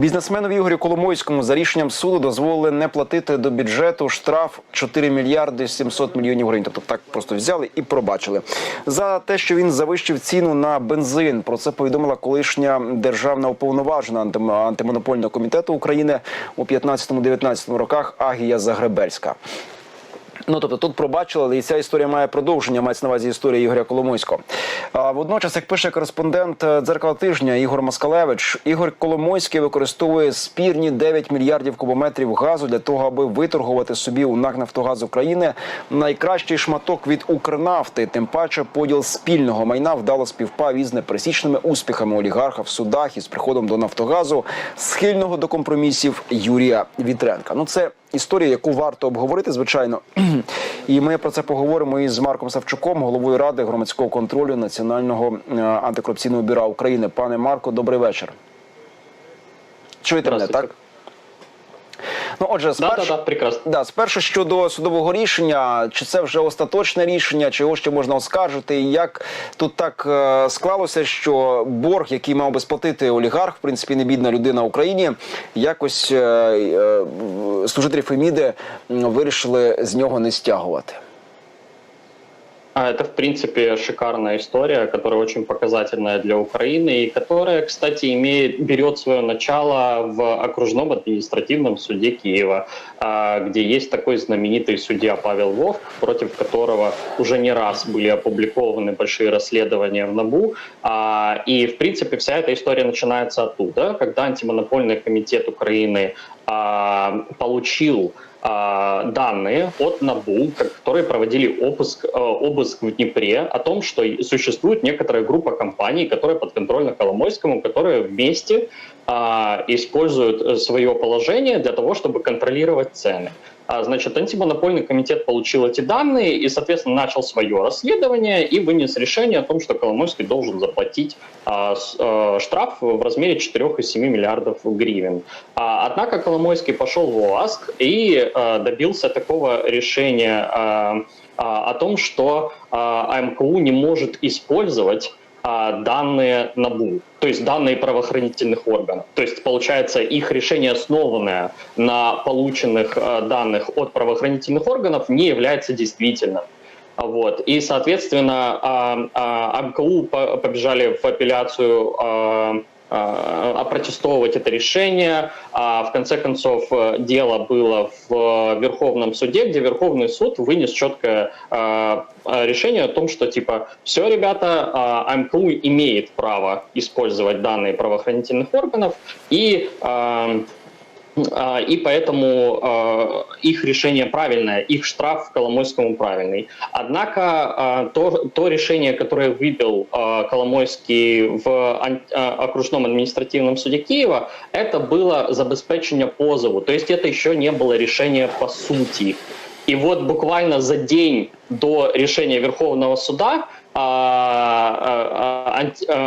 Бізнесменові Ігорю Коломойському за рішенням суду дозволили не платити до бюджету штраф 4 мільярди 700 мільйонів гривень. Тобто так просто взяли і пробачили за те, що він завищив ціну на бензин. Про це повідомила колишня державна уповноважена антим- антимонопольного комітету України у 15-19 роках Агія Загребельська. Ну тобто тут пробачили, але і ця історія має продовження. Мається на увазі історія Ігоря Коломойського. Водночас, як пише кореспондент е, дзеркала тижня Ігор Москалевич, Ігор Коломойський використовує спірні 9 мільярдів кубометрів газу для того, аби виторгувати собі у НАК «Нафтогаз України найкращий шматок від Укрнафти. Тим паче поділ спільного майна вдало співпав із непересічними успіхами олігарха в судах із приходом до Нафтогазу, схильного до компромісів Юрія Вітренка. Ну це історія, яку варто обговорити, звичайно. І ми про це поговоримо із Марком Савчуком, головою ради громадського контролю Національного е, антикорупційного бюро України. Пане Марко, добрий вечір. Чуєте мене, так? Отже, Да, спершу, да, да, прекрасно. Да, спершу щодо судового рішення, чи це вже остаточне рішення, чи його ще можна оскаржити? І як тут так е, склалося, що борг, який мав би сплатити олігарх, в принципі, не бідна людина в Україні, якось е, е, служителі Феміди вирішили з нього не стягувати. А Это, в принципе, шикарная история, которая очень показательная для Украины и которая, кстати, имеет, берет свое начало в окружном административном суде Киева, а, где есть такой знаменитый судья Павел Вовк, против которого уже не раз были опубликованы большие расследования в НАБУ. А, И, в принципе, вся эта история начинается оттуда, когда антимонопольный комитет Украины а, получил данные от НАБУ, которые проводили обыск, э, обыск в Днепре о том, что существует некоторая группа компаний, которые подконтрольны Коломойскому, которые вместе а, используют э, свое положение для того, чтобы контролировать цены. А, Значит, антимонопольный комитет получил эти данные и, соответственно, начал свое расследование и вынес решение о том, что Коломойский должен заплатить а, э, штраф в размере 4,7 миллиардов гривен. А, Однако Коломойский пошел в ОАСК и э, добился такого решения э, о том, что АМКУ не может использовать данные НАБУ, то есть данные правоохранительных органов. То есть, получается, их решение, основанное на полученных э, данных от правоохранительных органов, не является действительным. А, Вот. И, соответственно, а, а, по- побежали в апелляцию а, а, опротестовывать это решение. А в конце концов, э, дело было в э, Верховном суде, где Верховный суд вынес четкое а, а, решение о том, что типа все, ребята, а, АМКУ имеет право использовать данные правоохранительных органов и а, а, и поэтому а, их решение правильное, их штраф Коломойскому правильный. Однако а, то, то решение, которое выбил а, Коломойский в а, окружном административном суде Киева, это было забеспечение позову. То есть это еще не было решение по сути. И вот буквально за день до решения Верховного суда а, а, а, а,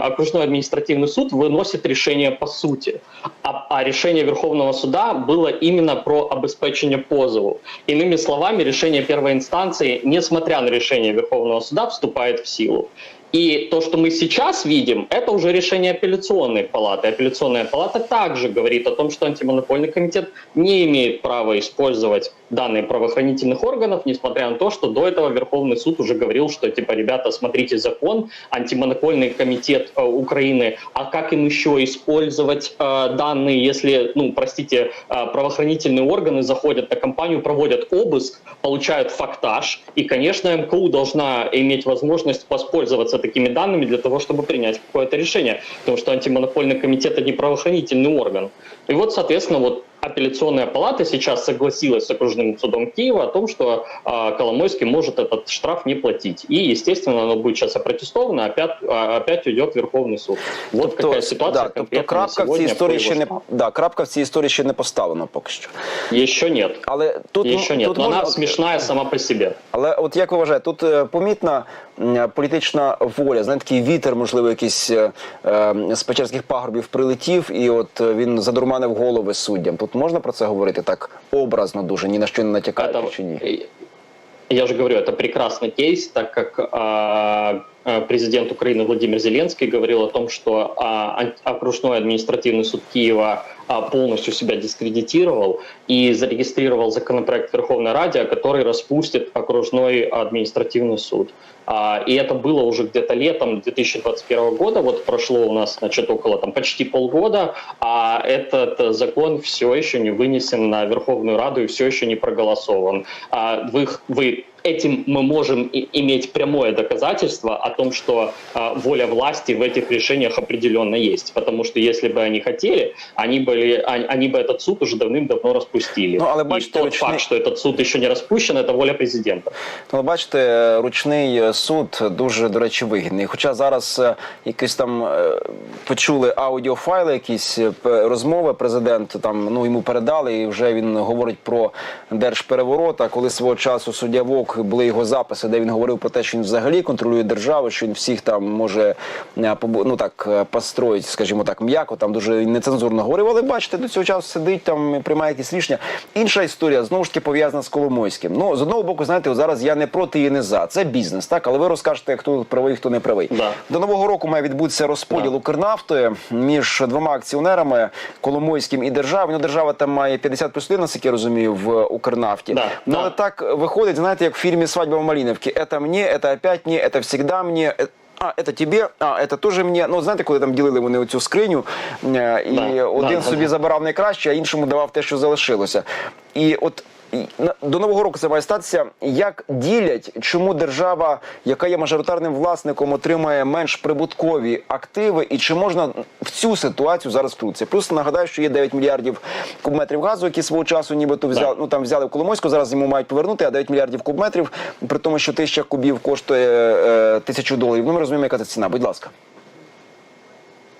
окружной административный суд выносит решение по сути. А, а решение Верховного суда было именно про обеспечение позову. Иными словами, решение первой инстанции, несмотря на решение Верховного суда, вступает в силу. И то, что мы сейчас видим, это уже решение апелляционной палаты. Апелляционная палата также говорит о том, что антимонопольный комитет не имеет права использовать данные правоохранительных органов, несмотря на то, что до этого Верховный суд уже говорил, что типа, ребята, смотрите закон, антимонопольный комитет э, Украины, а как им еще использовать э, данные, если, ну, простите, э, правоохранительные органы заходят на компанию, проводят обыск, получают фактаж, и, конечно, МКУ должна иметь возможность воспользоваться такими данными для того, чтобы принять какое-то решение, потому что антимонопольный комитет это не правоохранительный орган. И вот, соответственно, вот апелляционная палата сейчас согласилась с окружным судом Киева о том, что э, Коломойский может этот штраф не платить. И, естественно, оно будет сейчас опротестовано, опять, а, опять уйдет в Верховный суд. Вот какая ситуация да, тобто конкретно на крапка в цій сегодня по історії его ще не штрафу. да, крапка в цій історії ще не поставлена поки що. Еще нет. Але тут Еще нет. тут Но можна- она смешная сама по себе. Але от як ви вважаєте, тут е, помітна м, політична воля, знаєте, такий вітер, можливо, якийсь е, е, з Печерських пагорбів прилетів, і от е, він задурманив голови суддям. Тут можна про це говорити так образно, дуже ні на що не натякаючи Это- чи ні? Я же говорю, это прекрасный кейс, так как а, э, президент Украины Владимир Зеленский говорил о том, что а, ан- окружной административный суд Киева а, полностью себя дискредитировал и зарегистрировал законопроект Верховной Раде, который распустит окружной административный суд. А, И это было уже где-то летом 2021 года, вот прошло у нас, значит, около там почти полгода, а этот э, закон все еще не вынесен на Верховную Раду и все еще не проголосован. А Вы, вы этим мы можем и- иметь прямое доказательство о том, что а, воля власти в этих решениях определенно есть. Потому что если бы они хотели, они, были, они, они бы этот суд уже давным-давно распустили. Ну, але и бачите, тот ручний- факт, что этот суд еще не распущен, это воля президента. Ну, ви бачите, ручний суд дуже, до речі, вигідний. Хоча зараз е, якісь там е, почули аудіофайли, якісь е, п- розмови. Президент там ну йому передали, і вже він говорить про держпереворот. А коли свого часу суддя були його записи, де він говорив про те, що він взагалі контролює державу, що він всіх там може е, ну так е, построїть, скажімо так, м'яко. Там дуже нецензурно говорив. Але бачите, до цього часу сидить там, і приймає якісь рішення. Інша історія знову ж таки пов'язана з Коломойським. Ну з одного боку, знаєте, от зараз я не проти і не за. Це бізнес, так але ви розкажете, хто правий, хто не правий. Да. До нового року має відбутися розподіл Да. Укрнафтою між двома акціонерами Коломойським і державою. Ну, держава там має 50 плюс 1, наскільки я розумію, в Укрнафті. Да, ну, да. але так виходить, знаєте, як в фільмі Свадьба в Малиновці. Это мені, это опять ні, это всегда мені. е- А, это тебе, а, это тоже мені. Ну, знаєте, коли там ділили вони оцю скриню, е, і Да, один да, собі да. забирав найкраще, а іншому давав те, що залишилося. І от і на- до нового року це має статися. Як ділять, чому держава, яка є мажоритарним власником, отримає менш прибуткові активи, і чи можна в цю ситуацію зараз втрутитися? Плюс нагадаю, що є 9 мільярдів кубметрів газу, які свого часу нібито взяли. Ну там взяли в Коломойську, зараз йому мають повернути, а 9 мільярдів кубметрів, при тому, що тисяча кубів коштує е, тисячу доларів. Ну ми розуміємо, яка це ціна. Будь ласка.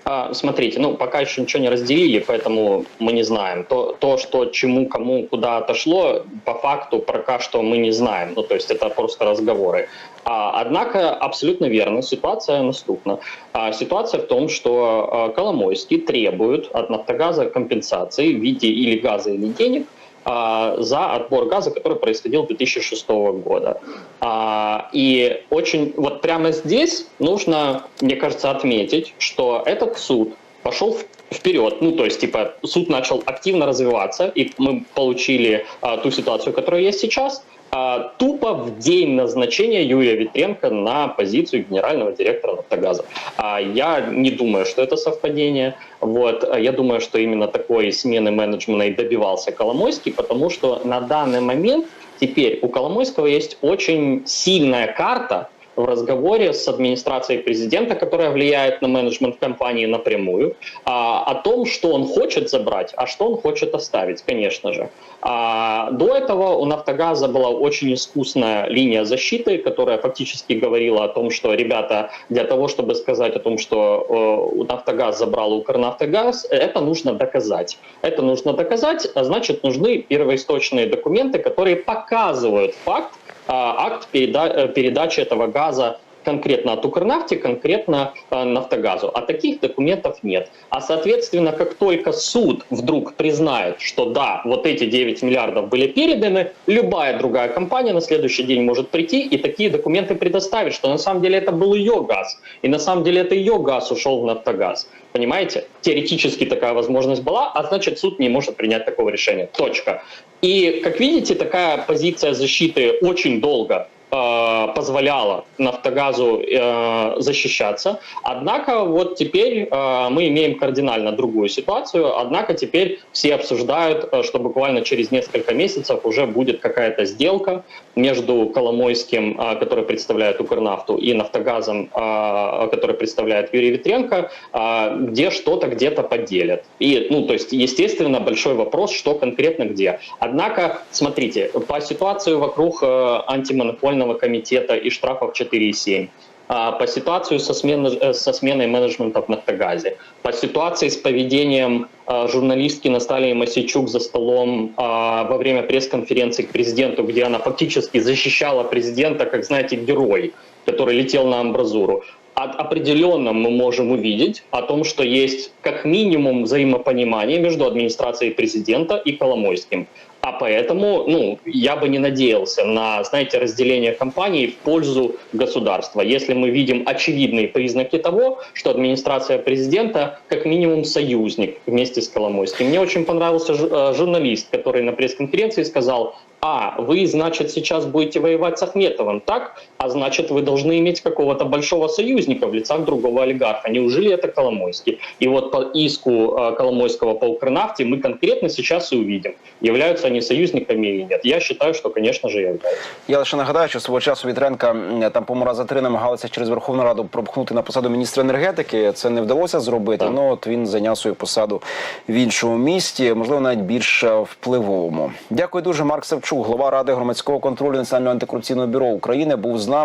А, смотрите, ну пока еще ничего не разделили, поэтому мы не знаем. То, то, что чему, кому, куда отошло, по факту пока что мы не знаем. Ну, то есть это просто разговоры. А, однако абсолютно верно, ситуация наступна. А, ситуация в том, что а, Коломойский требует от Нафтогаза компенсации в виде или газа, или денег за отбор газа, который происходил 2006 года. А, И очень вот прямо здесь нужно, мне кажется, отметить, что этот суд пошел вперед, ну то есть типа суд начал активно развиваться, и мы получили а, ту ситуацию, которая есть сейчас, а, тупо в день назначения Юрия Витренко на позицию генерального директора «Нафтогаза». А, Я не думаю, что это совпадение. Вот. а Я думаю, что именно такой смены менеджмента и добивался Коломойский, потому что на данный момент теперь у Коломойского есть очень сильная карта в разговоре с администрацией президента, которая влияет на менеджмент компании напрямую, а, о том, что он хочет забрать, а что он хочет оставить, конечно же. А, до этого у «Нафтогаза» была очень искусная линия защиты, которая фактически говорила о том, что, ребята, для того, чтобы сказать о том, что э, «Нафтогаз» забрал «Укрнафтогаз», это нужно доказать. Это нужно доказать, а значит, нужны первоисточные документы, которые показывают факт, акт переда- э, передачи этого газа конкретно от Укрнафти, конкретно э, Нафтогазу. А таких документов нет. А соответственно, как только суд вдруг признает, что да, вот эти 9 миллиардов были переданы, любая другая компания на следующий день может прийти и такие документы предоставить, что на самом деле это был ее газ. И на самом деле это ее газ ушел в Нафтогаз. Понимаете? Теоретически такая возможность была, а значит суд не может принять такого решения. Точка. И, как видите, такая позиция защиты очень долго э, позволяла Нафтогазу э, защищаться. Однако вот теперь э, мы имеем кардинально другую ситуацию. Однако теперь все обсуждают, что буквально через несколько месяцев уже будет какая-то сделка между Коломойским, который представляет Укрнафту, и Нафтогазом, который представляет Юрий Витренко, э, где что-то где-то поделят. И, ну, то есть, естественно, большой вопрос, что конкретно где. Однако, смотрите, по ситуации вокруг э, антимонопольного комитета и штрафов 4,7, а, по ситуации со, смен- э, со сменой менеджмента в «Нафтогазе», по ситуации с поведением э, журналистки Настальи Масичук за столом а, во время пресс-конференции к президенту, где она фактически защищала президента, как, знаете, герой, который летел на амбразуру. От- определенно мы можем увидеть о том, что есть как минимум взаимопонимание между администрацией президента и Коломойским. А поэтому, ну, я бы не надеялся на, знаете, разделение компаний в пользу государства. Если мы видим очевидные признаки того, что администрация президента как минимум союзник вместе с Коломойским. Мне очень понравился э, журналист, который на пресс-конференции сказал, а, вы, значит, сейчас будете воевать с Ахметовым, так? А значит, вы должны иметь какого-то большого союзника в лицах другого олигарха. Неужели это Коломойский? И вот по иску э, Коломойского по Укрнафте мы конкретно сейчас и увидим, являются они союзниками или нет. Я считаю, что, конечно же, являются. Я лише нагадаю, що свого часу Вітренка м, там по рази три намагалися через Верховну Раду пропхнути на посаду міністра енергетики. Це не вдалося зробити. Так. Ну от він зайняв свою посаду в іншому місті, можливо, навіть більш е, впливовому. Дякую дуже. Марк Савчук, голова ради громадського контролю Національного антикорупційного бюро України, був з нами.